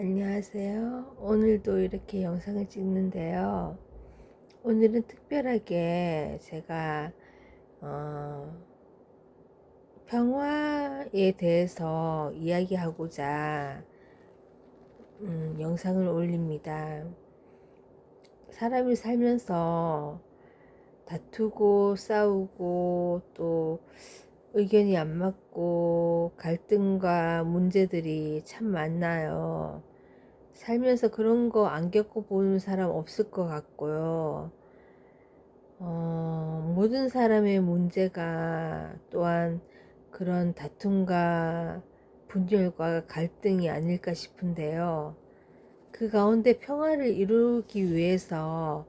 안녕하세요. 오늘도 이렇게 영상을 찍는데요. 오늘은 특별하게 제가 어, 평화에 대해서 이야기하고자 음, 영상을 올립니다. 사람이 살면서 다투고 싸우고 또 의견이 안 맞고 갈등과 문제들이 참 많나요. 살면서 그런 거 안 겪어보는 사람 없을 것 같고요. 어, 모든 사람의 문제가 또한 그런 다툼과 분열과 갈등이 아닐까 싶은데요. 그 가운데 평화를 이루기 위해서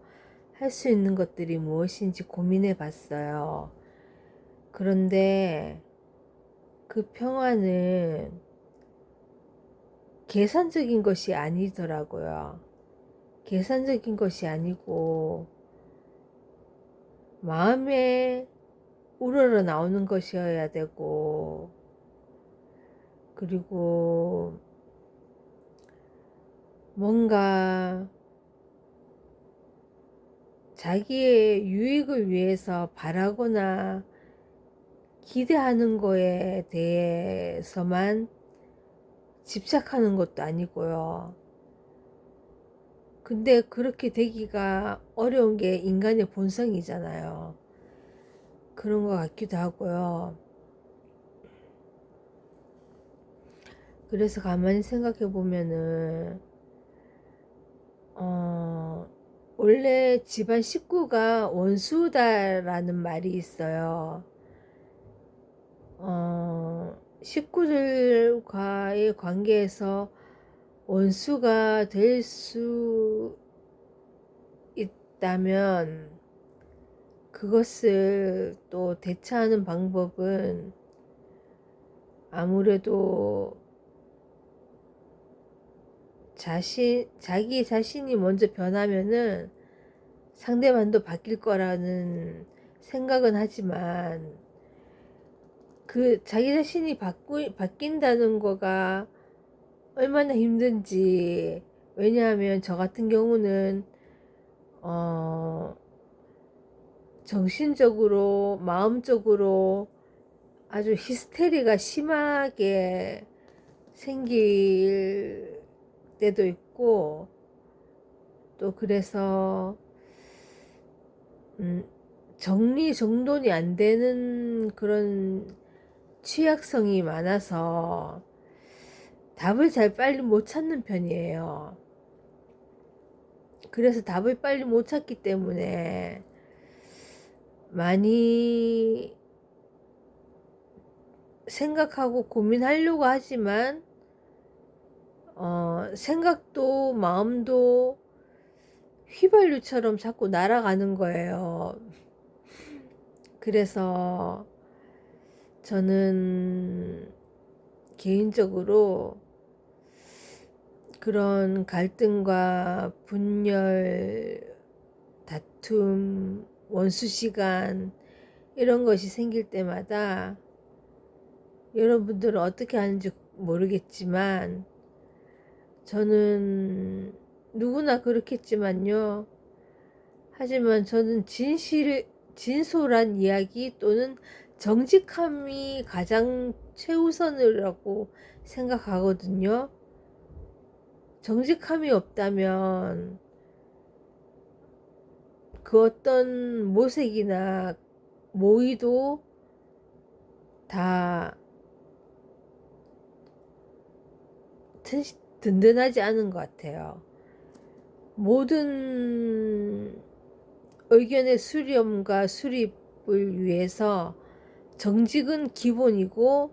할 수 있는 것들이 무엇인지 고민해 봤어요. 그런데 그 평화는 계산적인 것이 아니더라고요. 계산적인 것이 아니고 마음에 우러러 나오는 것이어야 되고 그리고 뭔가 자기의 유익을 위해서 바라거나 기대하는 거에 대해서만 집착하는 것도 아니고요. 근데 그렇게 되기가 어려운 게 인간의 본성이잖아요. 그런 것 같기도 하고요. 그래서 가만히 생각해 보면은, 어, 원래 집안 식구가 원수다라는 말이 있어요. 어, 식구들과의 관계에서 원수가 될 수 있다면 그것을 또 대처하는 방법은 아무래도 자신, 자기 자신이 먼저 변하면은 상대방도 바뀔 거라는 생각은 하지만 그 자기 자신이 바꾸, 바뀐다는 거가 얼마나 힘든지. 왜냐하면 저 같은 경우는 어 정신적으로 마음적으로 아주 히스테리가 심하게 생길 때도 있고 또 그래서 음 정리 정돈이 안 되는 그런 취약성이 많아서 답을 잘 빨리 못 찾는 편이에요. 그래서 답을 빨리 못 찾기 때문에 많이 생각하고 고민하려고 하지만 어, 생각도 마음도 휘발유처럼 자꾸 날아가는 거예요. 그래서 저는 개인적으로 그런 갈등과 분열, 다툼, 원수 시간 이런 것이 생길 때마다 여러분들은 어떻게 하는지 모르겠지만 저는 누구나 그렇겠지만요. 하지만 저는 진실, 진솔한 이야기 또는 정직함이 가장 최우선이라고 생각하거든요. 정직함이 없다면 그 어떤 모색이나 모의도 다 든든하지 않은 것 같아요. 모든 의견의 수렴과 수립을 위해서 정직은 기본이고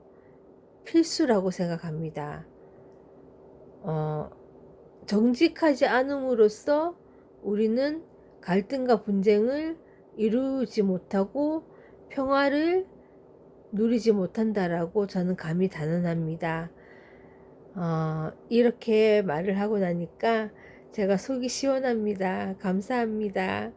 필수라고 생각합니다. 어, 정직하지 않음으로써 우리는 갈등과 분쟁을 이루지 못하고 평화를 누리지 못한다라고 저는 감히 단언합니다. 어, 이렇게 말을 하고 나니까 제가 속이 시원합니다. 감사합니다.